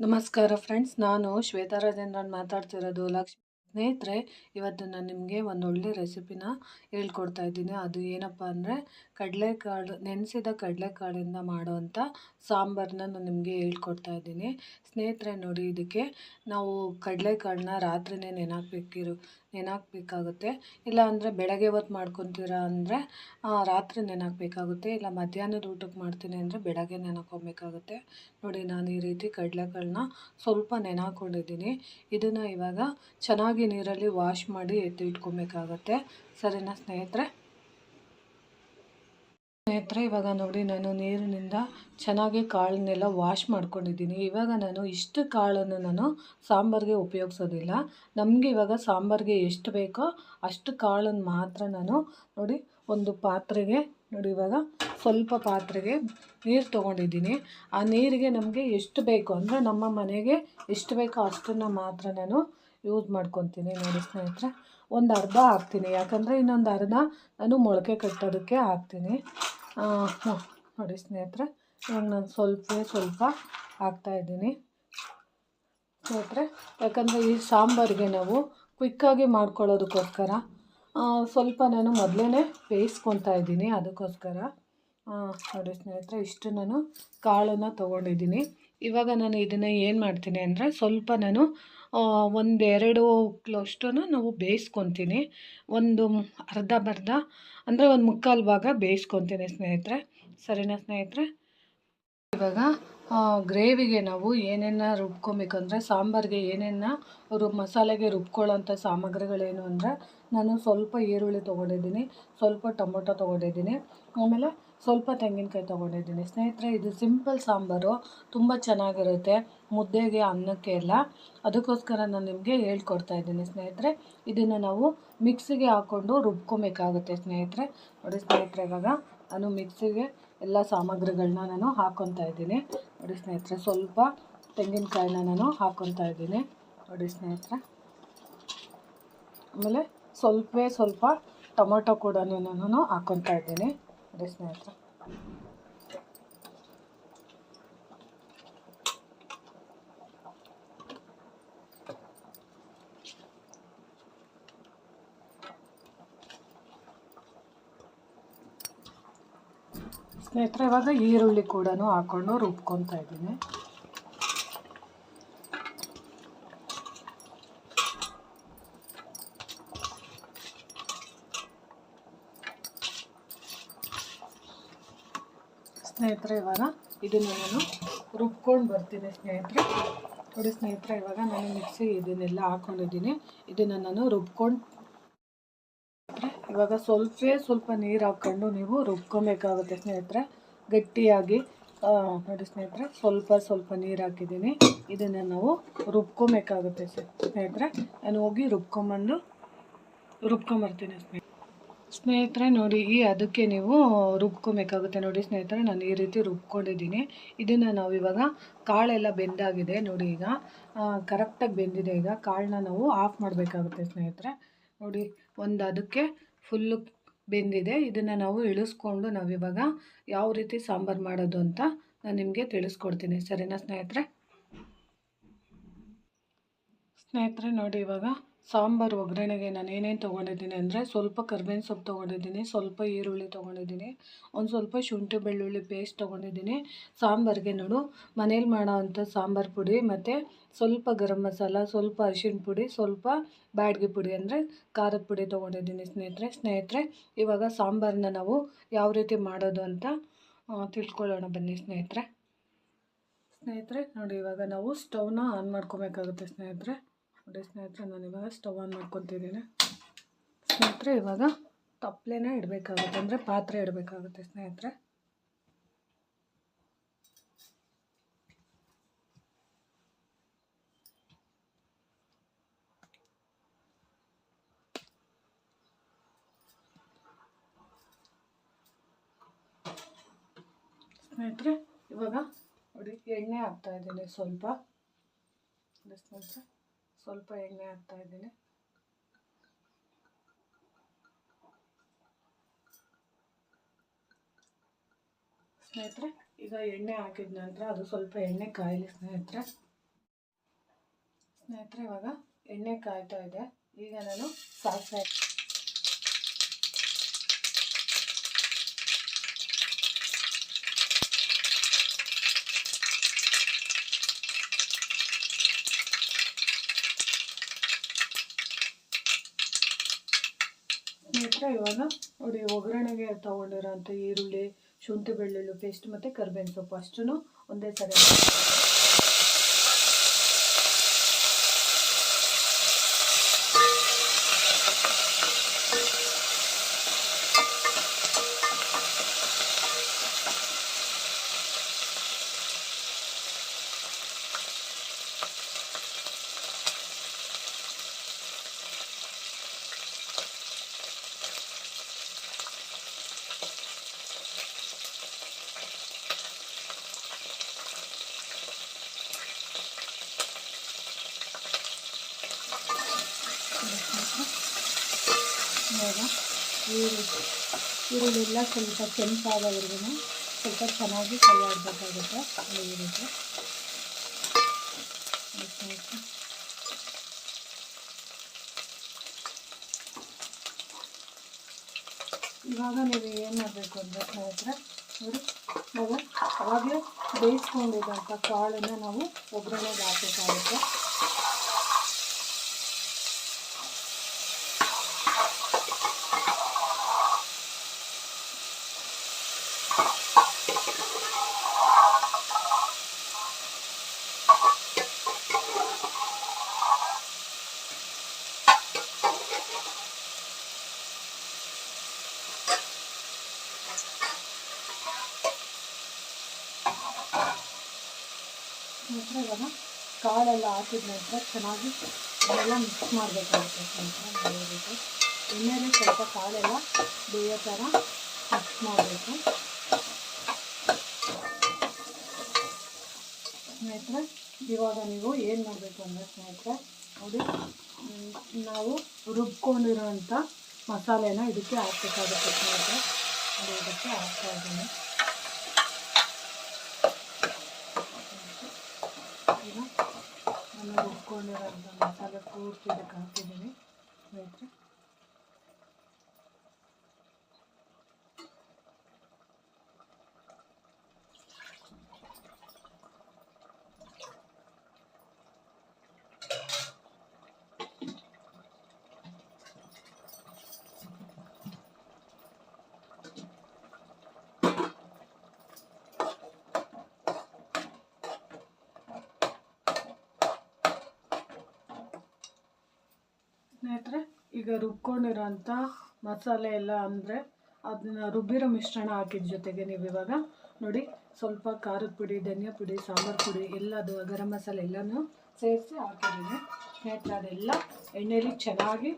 ನಮಸ್ಕಾರ ಫ್ರೆಂಡ್ಸ್, ನಾನು ಶ್ವೇತಾ ರಾಜೇಂದ್ರನ್ ಮಾತಾಡ್ತಿರೋದು ಲಕ್ಷ್ಮಿ. ಸ್ನೇಹಿತರೆ, ಇವತ್ತು ನಾನು ನಿಮಗೆ ಒಂದು ಒಳ್ಳೆ ರೆಸಿಪಿನ ಹೇಳ್ಕೊಡ್ತಾ ಇದ್ದೀನಿ. ಅದು ಏನಪ್ಪ ಅಂದರೆ ಕಡಲೆಕಾಳು, ನೆನೆಸಿದ ಕಡಲೆಕಾಳಿಂದ ಮಾಡುವಂಥ ಸಾಂಬಾರನ್ನ ನಾನು ನಿಮಗೆ ಹೇಳ್ಕೊಡ್ತಾ ಇದ್ದೀನಿ. ಸ್ನೇಹಿತರೆ ನೋಡಿ ಇದಕ್ಕೆ ನಾವು ಕಡಲೆಕಾಳನ್ನ ರಾತ್ರಿನೇ ನೆನಾಕ್ಬೇಕಿರು ನೆನೆಹಾಕ್ಬೇಕಾಗುತ್ತೆ ಇಲ್ಲ ಅಂದರೆ ಬೆಳಗ್ಗೆ ಹೊತ್ತು ಮಾಡ್ಕೊತೀರಾ ಅಂದರೆ ರಾತ್ರಿ ನೆನೆಹಾಕ್ಬೇಕಾಗುತ್ತೆ ಇಲ್ಲ ಮಧ್ಯಾಹ್ನದ ಊಟಕ್ಕೆ ಮಾಡ್ತೀನಿ ಅಂದರೆ ಬೆಳಗ್ಗೆ ನೆನಕೊಬೇಕಾಗುತ್ತೆ. ನೋಡಿ ನಾನು ಈ ರೀತಿ ಕಡಲೆಕಾಳನ್ನ ಸ್ವಲ್ಪ ನೆನಾಕೊಂಡಿದ್ದೀನಿ. ಇದನ್ನು ಇವಾಗ ಚೆನ್ನಾಗಿ ನೀರಲ್ಲಿ ವಾಶ್ ಮಾಡಿ ಎತ್ತಿ ಇಟ್ಕೊಬೇಕಾಗತ್ತೆ ಸರಿನಾ ಸ್ನೇಹಿತರೆ? ಸ್ನೇಹಿತರೆ, ಇವಾಗ ನೋಡಿ ನಾನು ನೀರಿನಿಂದ ಚೆನ್ನಾಗಿ ಕಾಳನ್ನೆಲ್ಲ ವಾಶ್ ಮಾಡ್ಕೊಂಡಿದ್ದೀನಿ. ಇವಾಗ ನಾನು ಇಷ್ಟು ಕಾಳನ್ನು ನಾನು ಸಾಂಬಾರಿಗೆ ಉಪಯೋಗಿಸೋದಿಲ್ಲ. ನಮಗೆ ಇವಾಗ ಸಾಂಬಾರಿಗೆ ಎಷ್ಟು ಬೇಕೋ ಅಷ್ಟು ಕಾಳನ್ನು ಮಾತ್ರ ನಾನು ನೋಡಿ ಒಂದು ಪಾತ್ರೆಗೆ ನೋಡಿ ಇವಾಗ ಸ್ವಲ್ಪ ಪಾತ್ರೆಗೆ ನೀರು ತೊಗೊಂಡಿದ್ದೀನಿ. ಆ ನೀರಿಗೆ ನಮಗೆ ಎಷ್ಟು ಬೇಕು ಅಂದರೆ ನಮ್ಮ ಮನೆಗೆ ಎಷ್ಟು ಬೇಕೋ ಅಷ್ಟನ್ನು ಮಾತ್ರ ನಾನು ಯೂಸ್ ಮಾಡ್ಕೊತೀನಿ ನೋಡಿ ಸ್ನೇಹಿತರೆ. ಒಂದು ಅರ್ಧ ಹಾಕ್ತೀನಿ. ಯಾಕಂದರೆ ಇನ್ನೊಂದು ಅರ್ಧ ನಾನು ಮೊಳಕೆ ಕಟ್ಟೋದಕ್ಕೆ ಹಾಕ್ತೀನಿ. ನೋಡಿ ಸ್ನೇಹಿತರೆ, ಇವಾಗ ನಾನು ಸ್ವಲ್ಪ ಸ್ವಲ್ಪ ಹಾಕ್ತಾಯಿದ್ದೀನಿ ಸ್ನೇಹಿತರೆ, ಯಾಕಂದರೆ ಈ ಸಾಂಬಾರಿಗೆ ನಾವು ಕ್ವಿಕ್ಕಾಗಿ ಮಾಡ್ಕೊಳ್ಳೋದಕ್ಕೋಸ್ಕರ ಸ್ವಲ್ಪ ನಾನು ಮೊದಲೇ ಬೇಯಿಸ್ಕೊತಾ ಇದ್ದೀನಿ ಅದಕ್ಕೋಸ್ಕರ. ನೋಡಿ ಸ್ನೇಹಿತರೆ, ಇಷ್ಟು ನಾನು ಕಾಳನ್ನು ತೊಗೊಂಡಿದ್ದೀನಿ. ಇವಾಗ ನಾನು ಇದನ್ನು ಏನು ಮಾಡ್ತೀನಿ ಅಂದರೆ ಸ್ವಲ್ಪ ನಾನು ಒಂದೆರಡು ಅಷ್ಟನ್ನು ನಾವು ಬೇಯಿಸ್ಕೊತೀನಿ. ಒಂದು ಅರ್ಧ ಬರ್ಧ, ಅಂದರೆ ಒಂದು ಮುಕ್ಕಾಲು ಭಾಗ ಬೇಯಿಸ್ಕೊತೀನಿ ಸ್ನೇಹಿತರೆ. ಸರಿನಾ ಸ್ನೇಹಿತರೆ? ಇವಾಗ ಗ್ರೇವಿಗೆ ನಾವು ಏನೇನು ರುಬ್ಕೊಬೇಕಂದ್ರೆ ಸಾಂಬಾರಿಗೆ ಏನೇನು ರು ಮಸಾಲೆಗೆ ರುಬ್ಕೊಳ್ಳೋಂಥ ಸಾಮಗ್ರಿಗಳೇನು ಅಂದರೆ, ನಾನು ಸ್ವಲ್ಪ ಈರುಳ್ಳಿ ತೊಗೊಂಡಿದ್ದೀನಿ, ಸ್ವಲ್ಪ ಟೊಮೊಟೊ ತೊಗೊಂಡಿದ್ದೀನಿ. ಆಮೇಲೆ ಸ್ವಲ್ಪ ತೆಂಗಿನಕಾಯಿ ತೊಗೊಂಡಿದ್ದೀನಿ. ಸ್ನೇಹಿತರೆ, ಇದು ಸಿಂಪಲ್ ಸಾಂಬಾರು. ತುಂಬ ಚೆನ್ನಾಗಿರುತ್ತೆ. ಮುದ್ದೆಗೆ, ಅನ್ನಕ್ಕೆ ಎಲ್ಲ. ಅದಕ್ಕೋಸ್ಕರ ನಾನು ನಿಮಗೆ ಹೇಳ್ಕೊಡ್ತಾ ಇದ್ದೀನಿ ಸ್ನೇಹಿತರೆ. ಇದನ್ನು ನಾವು ಮಿಕ್ಸಿಗೆ ಹಾಕ್ಕೊಂಡು ರುಬ್ಕೊಬೇಕಾಗುತ್ತೆ ಸ್ನೇಹಿತರೆ. ನೋಡಿ ಸ್ನೇಹಿತರೆ, ಇವಾಗ ನಾನು ಮಿಕ್ಸಿಗೆ ಎಲ್ಲ ಸಾಮಗ್ರಿಗಳನ್ನ ನಾನು ಹಾಕ್ಕೊತಾ ಇದ್ದೀನಿ. ನೋಡಿ ಸ್ನೇಹಿತರೆ, ಸ್ವಲ್ಪ ತೆಂಗಿನಕಾಯಿನ ನಾನು ಹಾಕ್ಕೊತಾ ಇದ್ದೀನಿ. ನೋಡಿ ಸ್ನೇಹಿತರೆ. ಆಮೇಲೆ ಸ್ವಲ್ಪ ಸ್ವಲ್ಪ ಟೊಮೊಟೊ ಕೂಡ ನಾನು ಹಾಕ್ಕೊತಾ ಇದ್ದೀನಿ. ನೋಡಿ matter. ಸ್ನೇಹಿತರೆ ಇವಾಗ ಈರುಳ್ಳಿ ಕೂಡ ಹಾಕೊಂಡು ರುಬ್ಕೊತಾ ಇದ್ದೀನಿ ಸ್ನೇಹಿತರೆ, ಇವಾಗ ಇದನ್ನು ನಾನು ರುಬ್ಕೊಂಡು ಬರ್ತೀನಿ ಸ್ನೇಹಿತರೆ. ನೋಡಿ ಸ್ನೇಹಿತರೆ, ಇವಾಗ ನಾನು ಮಿಕ್ಸಿ ಇದನ್ನೆಲ್ಲ ಹಾಕ್ಕೊಂಡಿದ್ದೀನಿ ಇದನ್ನು ನಾನು ರುಬ್ಕೊಂಡು ಇವಾಗ ಸ್ವಲ್ಪ ಸ್ವಲ್ಪ ನೀರು ಹಾಕ್ಕೊಂಡು ನೀವು ರುಬ್ಕೊಬೇಕಾಗುತ್ತೆ ಸ್ನೇಹಿತರೆ. ಗಟ್ಟಿಯಾಗಿ ನೋಡಿ ಸ್ನೇಹಿತರೆ, ಸ್ವಲ್ಪ ಸ್ವಲ್ಪ ನೀರು ಹಾಕಿದ್ದೀನಿ. ಇದನ್ನು ನಾವು ರುಬ್ಕೊಬೇಕಾಗುತ್ತೆ ಸ್ನೇಹಿತರೆ. ನಾನು ಹೋಗಿ ರುಬ್ಕೊಂಬಂದು, ರುಬ್ಕೊಂಬರ್ತೀನಿ ಸ್ನೇಹಿತರೆ. ಸ್ನೇಹಿತರೆ, ನೋಡಿ, ಈ ಅದಕ್ಕೆ ನೀವು ರುಬ್ಕೊಬೇಕಾಗುತ್ತೆ. ನೋಡಿ, ಸ್ನೇಹಿತರೆ, ನಾನು ಈ ರೀತಿ ರುಬ್ಕೊಂಡಿದ್ದೀನಿ. ಇದನ್ನು ನಾವು ಇವಾಗ ಕಾಳೆಲ್ಲ ಬೆಂದಾಗಿದೆ. ನೋಡಿ, ಈಗ ಕರೆಕ್ಟಾಗಿ ಬೆಂದಿದೆ. ಈಗ ಕಾಳನ್ನ ನಾವು ಆಫ್ ಮಾಡಬೇಕಾಗುತ್ತೆ ಸ್ನೇಹಿತರೆ. ನೋಡಿ, ಒಂದು ಅದಕ್ಕೆ ಫುಲ್ಲು ಬೆಂದಿದೆ. ಇದನ್ನು ನಾವು ಇಳಿಸ್ಕೊಂಡು ನಾವಿವಾಗ ಯಾವ ರೀತಿ ಸಾಂಬಾರು ಮಾಡೋದು ಅಂತ ನಾನು ನಿಮಗೆ ತಿಳಿಸ್ಕೊಡ್ತೀನಿ. ಸರಿನಾ ಸ್ನೇಹಿತರೆ? ಸ್ನೇಹಿತರೆ, ನೋಡಿ, ಇವಾಗ ಸಾಂಬಾರು ಒಗ್ಗರಣೆಗೆ ನಾನು ಏನೇನು ತೊಗೊಂಡಿದ್ದೀನಿ ಅಂದರೆ ಸ್ವಲ್ಪ ಕರ್ಬೇವಿನ ಸೊಪ್ಪು ತೊಗೊಂಡಿದ್ದೀನಿ, ಸ್ವಲ್ಪ ಈರುಳ್ಳಿ ತೊಗೊಂಡಿದ್ದೀನಿ, ಒಂದು ಸ್ವಲ್ಪ ಶುಂಠಿ ಬೆಳ್ಳುಳ್ಳಿ ಪೇಸ್ಟ್ ತೊಗೊಂಡಿದ್ದೀನಿ. ಸಾಂಬಾರಿಗೆ ನೋಡು, ಮನೇಲಿ ಮಾಡೋವಂಥ ಸಾಂಬಾರು ಪುಡಿ ಮತ್ತು ಸ್ವಲ್ಪ ಗರಂ ಮಸಾಲ, ಸ್ವಲ್ಪ ಅರಿಶಿನ ಪುಡಿ, ಸ್ವಲ್ಪ ಬ್ಯಾಡ್ಗೆ ಪುಡಿ ಅಂದರೆ ಖಾರದ ಪುಡಿ ತೊಗೊಂಡಿದ್ದೀನಿ ಸ್ನೇಹಿತರೆ. ಸ್ನೇಹಿತರೆ, ಇವಾಗ ಸಾಂಬಾರನ್ನ ನಾವು ಯಾವ ರೀತಿ ಮಾಡೋದು ಅಂತ ತಿಳ್ಕೊಳ್ಳೋಣ ಬನ್ನಿ ಸ್ನೇಹಿತರೆ. ಸ್ನೇಹಿತರೆ, ನೋಡಿ ಇವಾಗ ನಾವು ಸ್ಟವ್ನ ಆನ್ ಮಾಡ್ಕೊಬೇಕಾಗುತ್ತೆ ಸ್ನೇಹಿತರೆ. ನೋಡಿ ಸ್ನೇಹಿತರೆ, ನಾನು ಇವಾಗ ಸ್ಟವ್ ಆನ್ ಮಾಡ್ಕೊತಿದ್ದೀನಿ. ಸ್ನೇಹಿತರೆ, ಇವಾಗ ತಪ್ಪಲೆನೇ ಇಡಬೇಕಾಗುತ್ತೆ, ಅಂದರೆ ಪಾತ್ರೆ ಇಡಬೇಕಾಗುತ್ತೆ ಸ್ನೇಹಿತರೆ. ಸ್ನೇಹಿತರೆ, ಇವಾಗ ನೋಡಿ ಎಣ್ಣೆ ಹಾಕ್ತಾ ಇದ್ದೀನಿ ಸ್ವಲ್ಪ. ಸ್ನೇಹಿತರೆ. ಸ್ವಲ್ಪ ಎಣ್ಣೆ ಹಾಕ್ತಾ ಇದ್ದೀನಿ. ಸ್ನೇಹಿತರೆ, ಈಗ ಎಣ್ಣೆ ಹಾಕಿದ ನಂತರ ಅದು ಸ್ವಲ್ಪ ಎಣ್ಣೆ ಕಾಯಲಿ ಸ್ನೇಹಿತರೆ. ಸ್ನೇಹಿತರೆ, ಇವಾಗ ಎಣ್ಣೆ ಕಾಯ್ತಾ ಇದೆ. ಈಗ ನಾನು ಸಾಸಿವೆ ಸ್ನೇಹಿತರೆ ಇವಾಗ ನೋಡಿ, ಒಗ್ಗರಣೆಗೆ ತೊಗೊಂಡಿರೋಂಥ ಈರುಳ್ಳಿ, ಶುಂಠಿ, ಬೆಳ್ಳುಳ್ಳಿ ಪೇಸ್ಟ್ ಮತ್ತು ಕರ್ಬೇವಿನ ಸೊಪ್ಪು. ಅಷ್ಟೂ ಒಂದೇ ಸರಿ ಇವಾಗ ಈರುಳ್ಳಿ. ಈರುಳ್ಳಿ ಎಲ್ಲ ಸ್ವಲ್ಪ ಕೆಂಪಾಗೋವರೆಗೂ ಸ್ವಲ್ಪ ಚೆನ್ನಾಗಿ ಕೈ ಆಡಬೇಕಾಗುತ್ತೆ ಈ ರೀತಿ. ಇವಾಗ ನೀವು ಏನು ಮಾಡಬೇಕು ಅಂದರೆ ಸ್ನೇಹಿತರೆ ನೋಡಿ ನಾವು ಅವಾಗಲೇ ಬೇಯಿಸ್ಕೊಂಡಿದ್ದಂಥ ಕಾಳನ್ನು ನಾವು ಒಗ್ಗರಣೆಗೆ ಹಾಕಬೇಕಾಗುತ್ತೆ. ನಂತರ ಇವಾಗ ಕಾಳೆಲ್ಲ ಹಾಕಿದ ನಂತರ ಚೆನ್ನಾಗಿ ಅದೆಲ್ಲ ಮಿಕ್ಸ್ ಮಾಡಬೇಕಾಗುತ್ತೆ. ನಂತರ ಬೇಯೋ ರೀತಿ ಎಣ್ಣೆಯಲ್ಲಿ ಸ್ವಲ್ಪ ಕಾಳೆಲ್ಲ ಬೇಯೋ ಥರ ಮಿಕ್ಸ್ ಮಾಡಬೇಕು. ಸ್ನೇಹಿತರೆ, ಇವಾಗ ನೀವು ಏನು ಮಾಡಬೇಕು ಅಂದರೆ ಸ್ನೇಹಿತರೆ, ನೋಡಿ ನಾವು ರುಬ್ಕೊಂಡಿರೋಂಥ ಮಸಾಲೆನ ಇದಕ್ಕೆ ಹಾಕಬೇಕಾಗುತ್ತೆ ಸ್ನೇಹಿತರೆ. ಅದು ಇದಕ್ಕೆ ಹಾಕ್ತಾ ಇದ್ದೀನಿ. ಈಗ ನಾನು ರುಬ್ಕೊಂಡಿರೋಂಥ ಮಸಾಲೆ ಪೂರ್ತಿ ಇದಕ್ಕೆ ಹಾಕಿದ್ದೀನಿ. ಸ್ನೇಹಿತರೆ, ಈಗ ರುಬ್ಕೊಂಡಿರೋಂಥ ಮಸಾಲೆ ಎಲ್ಲ ಅಂದರೆ ಅದನ್ನ ರುಬ್ಬಿರೋ ಮಿಶ್ರಣ ಹಾಕಿದ ಜೊತೆಗೆ ನೀವು ಇವಾಗ ನೋಡಿ, ಸ್ವಲ್ಪ ಖಾರದ ಪುಡಿ, ಧನಿಯಾ ಪುಡಿ, ಸಾಂಬಾರು ಪುಡಿ, ಎಲ್ಲದು, ಗರಂ ಮಸಾಲೆ ಎಲ್ಲನೂ ಸೇರಿಸಿ ಹಾಕಿದ್ದೀನಿ. ಸ್ನೇಹಿತರೆ, ಅದೆಲ್ಲ ಎಣ್ಣೆಯಲ್ಲಿ ಚೆನ್ನಾಗಿ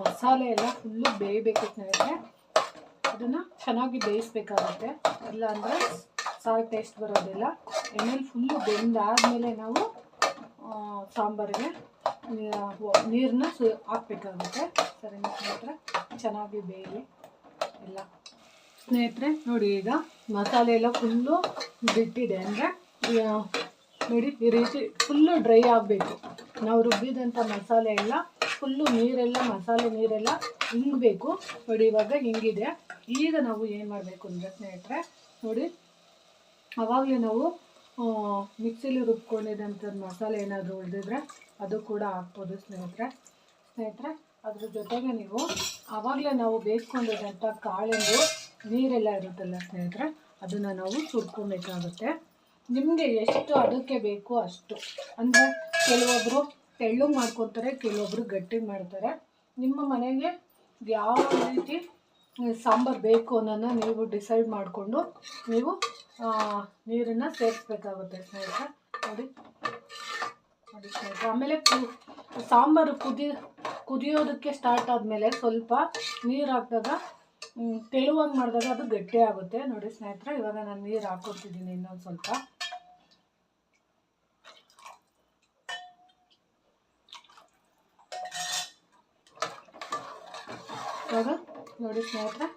ಮಸಾಲೆ ಎಲ್ಲ ಫುಲ್ಲು ಬೇಯಬೇಕು ಸ್ನೇಹಿತರೆ. ಅದನ್ನು ಚೆನ್ನಾಗಿ ಬೇಯಿಸ್ಬೇಕಾಗುತ್ತೆ. ಇಲ್ಲ ಅಂದರೆ ಸಾರು ಟೇಸ್ಟ್ ಬರೋದಿಲ್ಲ. ಎಣ್ಣೆಲಿ ಫುಲ್ಲು ಬೆಂದಾದಮೇಲೆ ನಾವು ಸಾಂಬಾರಿಗೆ ನೀರನ್ನ ಸು, ಹಾಕ್ಬೇಕಾಗುತ್ತೆ. ಸರಿ, ಸ್ನೇಹಿತರೆ, ಚೆನ್ನಾಗಿ ಬೇಯಲಿ. ಎಲ್ಲ. ಸ್ನೇಹಿತರೆ, ನೋಡಿ ಈಗ ಮಸಾಲೆ ಎಲ್ಲ ಫುಲ್ಲು ಬಿಟ್ಟಿದೆ. ಅಂದರೆ ನೋಡಿ, ಈ ರೀತಿ ಫುಲ್ಲು ಡ್ರೈ ಆಗಬೇಕು. ನಾವು ರುಬ್ಬಿದಂಥ ಮಸಾಲೆ ಎಲ್ಲ, ಫುಲ್ಲು ನೀರೆಲ್ಲ, ಮಸಾಲೆ ನೀರೆಲ್ಲ ಹಿಂಗಬೇಕು ನೋಡಿ, ಇವಾಗ ಹಿಂಗಿದೆ ಈಗ ನಾವು ಏನು ಮಾಡಬೇಕು ಅಂದರೆ, ಸ್ನೇಹಿತರೆ, ನೋಡಿ ಆವಾಗಲೇ ನಾವು ಮಿಕ್ಸಿಲಿ ರುಬ್ಕೊಂಡಿದ್ದಂಥ ಮಸಾಲೆ ಏನಾದರೂ ಉಳಿದಿದ್ರೆ ಅದು ಕೂಡ ಹಾಕ್ಬೋದು ಸ್ನೇಹಿತರೆ. ಸ್ನೇಹಿತರೆ, ಅದ್ರ ಜೊತೆಗೆ ನೀವು ಆವಾಗಲೇ ನಾವು ಬೇಯಿಸ್ಕೊಂಡಿದ್ದಂಥ ಕಾಳಿಂದು ನೀರೆಲ್ಲ ಇರುತ್ತಲ್ಲ ಸ್ನೇಹಿತರೆ, ಅದನ್ನು ನಾವು ಸುರ್ಕೊಬೇಕಾಗುತ್ತೆ ನಿಮಗೆ ಎಷ್ಟು ಅದಕ್ಕೆ ಬೇಕು ಅಷ್ಟು. ಅಂದರೆ ಕೆಲವೊಬ್ಬರು ತೆಳ್ಳು ಮಾಡ್ಕೊತಾರೆ ಕೆಲವೊಬ್ಬರು ಗಟ್ಟಿ ಮಾಡ್ತಾರೆ. ನಿಮ್ಮ ಮನೆಗೆ ಯಾವ ರೀತಿ ಸಾಂಬಾರು ಬೇಕು ಅನ್ನೋದನ್ನ ನೀವು ಡಿಸೈಡ್ ಮಾಡಿಕೊಂಡು ನೀವು ನೀರನ್ನು ಸೇರಿಸ್ಬೇಕಾಗುತ್ತೆ ಸ್ನೇಹಿತರೆ. ನೋಡಿ. ಸ್ನೇಹಿತರೆ ಆಮೇಲೆ ಕು ಸಾಂಬಾರು ಕುದಿ, ಕುದಿಯೋದಕ್ಕೆ ಸ್ಟಾರ್ಟ್ ಆದಮೇಲೆ ಸ್ವಲ್ಪ ನೀರು ಹಾಕಿದಾಗ ತೆಳುವಾಗಿ ಮಾಡಿದಾಗ ಅದು ಗಟ್ಟಿ ಆಗುತ್ತೆ. ನೋಡಿ ಸ್ನೇಹಿತರೆ, ಇವಾಗ ನಾನು ನೀರು ಹಾಕೊತಿದ್ದೀನಿ ಇನ್ನೊಂದು ಸ್ವಲ್ಪ. ಇವಾಗ ನೋಡಿ ಸ್ನೇಹಿತರೆ,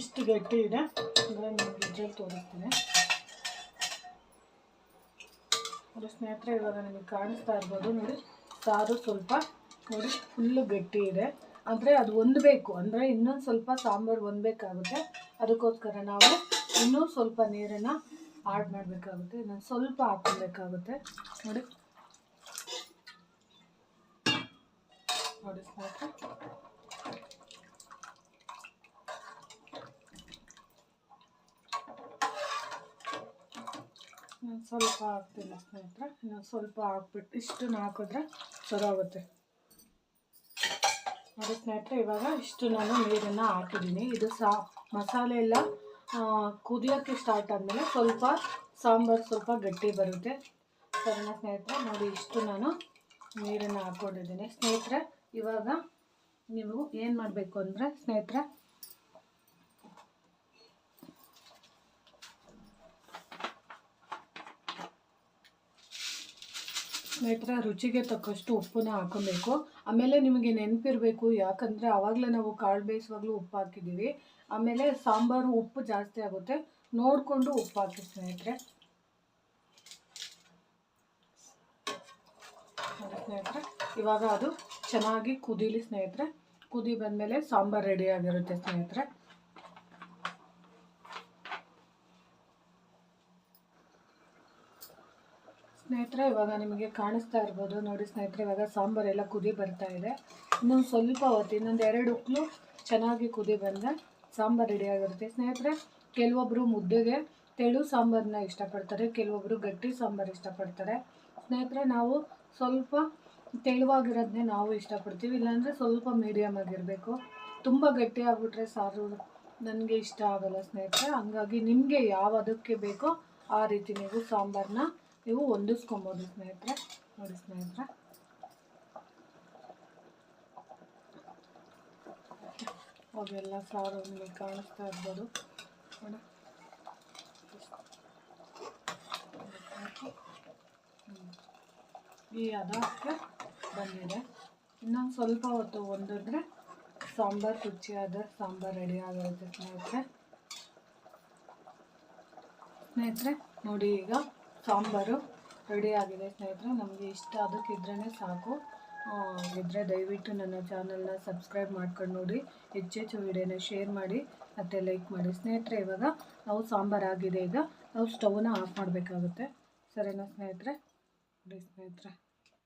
ಇಷ್ಟು ಗಟ್ಟಿ ಇದೆ. ಇವಾಗ ನಿಮಗೆ ಇದ್ರಲ್ಲಿ ತೋರಿಸ್ತೀನಿ. ನೋಡಿ ಸ್ನೇಹಿತರೆ, ಇವಾಗ ನಿಮಗೆ ಕಾಣಿಸ್ತಾ ಇರ್ಬೋದು. ನೋಡಿ, ಸಾರು ಸ್ವಲ್ಪ, ನೋಡಿ ಫುಲ್ಲು ಗಟ್ಟಿ ಇದೆ. ಅಂದರೆ ಅದು ಹೊಂದಬೇಕು ಅಂದರೆ ಇನ್ನೊಂದು ಸ್ವಲ್ಪ ಸಾಂಬಾರು ಹೊಂದಬೇಕಾಗುತ್ತೆ ಅದಕ್ಕೋಸ್ಕರ ನಾವು ಇನ್ನೂ ಸ್ವಲ್ಪ ನೀರನ್ನು ಆಡ್ ಮಾಡಬೇಕಾಗುತ್ತೆ. ಇನ್ನೊಂದು ಸ್ವಲ್ಪ ಹಾಕೊಳ್ಬೇಕಾಗುತ್ತೆ ನೋಡಿ. ನೋಡಿ ಸ್ನೇಹಿತರೆ. ಇನ್ನೊಂದು ಸ್ವಲ್ಪ ಹಾಕ್ತೀನಿ ಸ್ನೇಹಿತರೆ ಇನ್ನೊಂದು ಸ್ವಲ್ಪ ಹಾಕ್ಬಿಟ್ಟು ಇಷ್ಟನ್ನು ಹಾಕಿದ್ರೆ ಸರೋಗುತ್ತೆ ಅದಕ್ಕೆ ಸ್ನೇಹಿತರೆ, ಇವಾಗ ಇಷ್ಟು ನಾನು ನೀರನ್ನು ಹಾಕಿದ್ದೀನಿ. ಇದು ಸಾ, ಮಸಾಲೆ ಎಲ್ಲ ಕುದಿಯೋಕ್ಕೆ ಸ್ಟಾರ್ಟ್ ಆದಮೇಲೆ ಸ್ವಲ್ಪ ಸಾಂಬಾರು ಸ್ವಲ್ಪ ಗಟ್ಟಿ ಬರುತ್ತೆ. ಸರಿನಾ ಸ್ನೇಹಿತರೆ? ನೋಡಿ, ಇಷ್ಟು ನಾನು ನೀರನ್ನು ಹಾಕ್ಕೊಂಡಿದ್ದೀನಿ. ಸ್ನೇಹಿತರೆ, ಇವಾಗ ನೀವು ಏನು ಮಾಡಬೇಕು ಅಂದರೆ, ಸ್ನೇಹಿತರೆ ಸ್ನೇಹಿತರೆ, ರುಚಿಗೆ ತಕ್ಕಷ್ಟು ಉಪ್ಪನ್ನ ಹಾಕೋಬೇಕು. ಆಮೇಲೆ ನಿಮಗೆ ನೆನಪಿರಬೇಕು, ಯಾಕಂದರೆ ಆವಾಗಲೇ ನಾವು ಕಾಳು ಬೇಯಿಸುವಾಗಲೂ ಉಪ್ಪು ಹಾಕಿದ್ದೀವಿ. ಆಮೇಲೆ ಸಾಂಬಾರು ಉಪ್ಪು ಜಾಸ್ತಿ ಆಗುತ್ತೆ. ನೋಡಿಕೊಂಡು ಉಪ್ಪು ಹಾಕಿ ಸ್ನೇಹಿತರೆ. ಸ್ನೇಹಿತರೆ, ಇವಾಗ ಅದು ಚೆನ್ನಾಗಿ ಕುದೀಲಿ ಸ್ನೇಹಿತರೆ. ಕುದಿ ಬಂದಮೇಲೆ ಸಾಂಬಾರು ರೆಡಿ ಆಗಿರುತ್ತೆ ಸ್ನೇಹಿತರೆ. ಸ್ನೇಹಿತರೆ, ಇವಾಗ ನಿಮಗೆ ಕಾಣಿಸ್ತಾ ಇರ್ಬೋದು. ನೋಡಿ ಸ್ನೇಹಿತರೆ, ಇವಾಗ ಸಾಂಬಾರೆಲ್ಲ ಕುದಿ ಬರ್ತಾ ಇದೆ. ಇನ್ನೊಂದು ಸ್ವಲ್ಪ ಹೊತ್ತು, ಇನ್ನೊಂದು ಎರಡು ಉಕ್ಕಲು ಚೆನ್ನಾಗಿ ಕುದಿ ಬಂದರೆ ಸಾಂಬಾರು ರೆಡಿ ಆಗಿರುತ್ತೆ. ಸ್ನೇಹಿತರೆ ಕೆಲವೊಬ್ಬರು ಮುದ್ದೆಗೆ ತೆಳು ಸಾಂಬಾರನ್ನ ಇಷ್ಟಪಡ್ತಾರೆ ಕೆಲವೊಬ್ಬರು ಗಟ್ಟಿ ಸಾಂಬಾರು ಇಷ್ಟಪಡ್ತಾರೆ. ಸ್ನೇಹಿತರೆ, ನಾವು ಸ್ವಲ್ಪ ತೆಳುವಾಗಿರೋದನ್ನೇ ನಾವು ಇಷ್ಟಪಡ್ತೀವಿ. ಇಲ್ಲಾಂದರೆ ಸ್ವಲ್ಪ ಮೀಡಿಯಮ್ ಆಗಿರಬೇಕು. ತುಂಬ ಗಟ್ಟಿ ಆಗಿಬಿಟ್ರೆ ಸಾರು ನನಗೆ ಇಷ್ಟ ಆಗಲ್ಲ ಸ್ನೇಹಿತರೆ. ಹಂಗಾಗಿ ನಿಮಗೆ ಯಾವ ಅದಕ್ಕೆ ಬೇಕೋ ಆ ರೀತಿ ನೀವು ಸಾಂಬಾರನ್ನ ನೀವು ಹೊಂದಿಸ್ಕೊಬೋದು ಸ್ನೇಹಿತರೆ, ನೋಡಿ ಸ್ನೇಹಿತರೆ. ಅವೆಲ್ಲ ಸಾರು ನಿಮಗೆ ಕಾಣಿಸ್ತಾ ಇರ್ಬೋದು. ಈ ಅದಕ್ಕೆ ಬಂದಿದೆ. ಇನ್ನೊಂದು ಸ್ವಲ್ಪ ಹೊತ್ತು ಒಂದಿದ್ರೆ ಸಾಂಬಾರು ರುಚಿಯಾದ ಸಾಂಬಾರು ರೆಡಿ ಆಗಿರುತ್ತೆ ಸ್ನೇಹಿತರೆ. ಸ್ನೇಹಿತರೆ, ನೋಡಿ ಈಗ. ಸಾಂಬಾರು ರೆಡಿ ಆಗಿದೆ ಸ್ನೇಹಿತರೆ. ನಮಗೆ ಇಷ್ಟ ಅದಕ್ಕಿದ್ರೇ ಸಾಕು. ಇದ್ದರೆ ದಯವಿಟ್ಟು ನನ್ನ ಚಾನಲ್ನ ಸಬ್ಸ್ಕ್ರೈಬ್ ಮಾಡ್ಕೊಂಡು ನೋಡಿ. ಹೆಚ್ಚೆಚ್ಚು ವಿಡಿಯೋನ ಶೇರ್ ಮಾಡಿ, ಮತ್ತು ಲೈಕ್ ಮಾಡಿ. ಸ್ನೇಹಿತರೆ, ಇವಾಗ ನಾವು ಸಾಂಬಾರು ಆಗಿದೆ ಈಗ. ನಾವು ಸ್ಟವ್ನ ಆಫ್ ಮಾಡಬೇಕಾಗುತ್ತೆ. ಸರಿನಾ ಸ್ನೇಹಿತರೆ? ನೋಡಿ ಸ್ನೇಹಿತರೆ.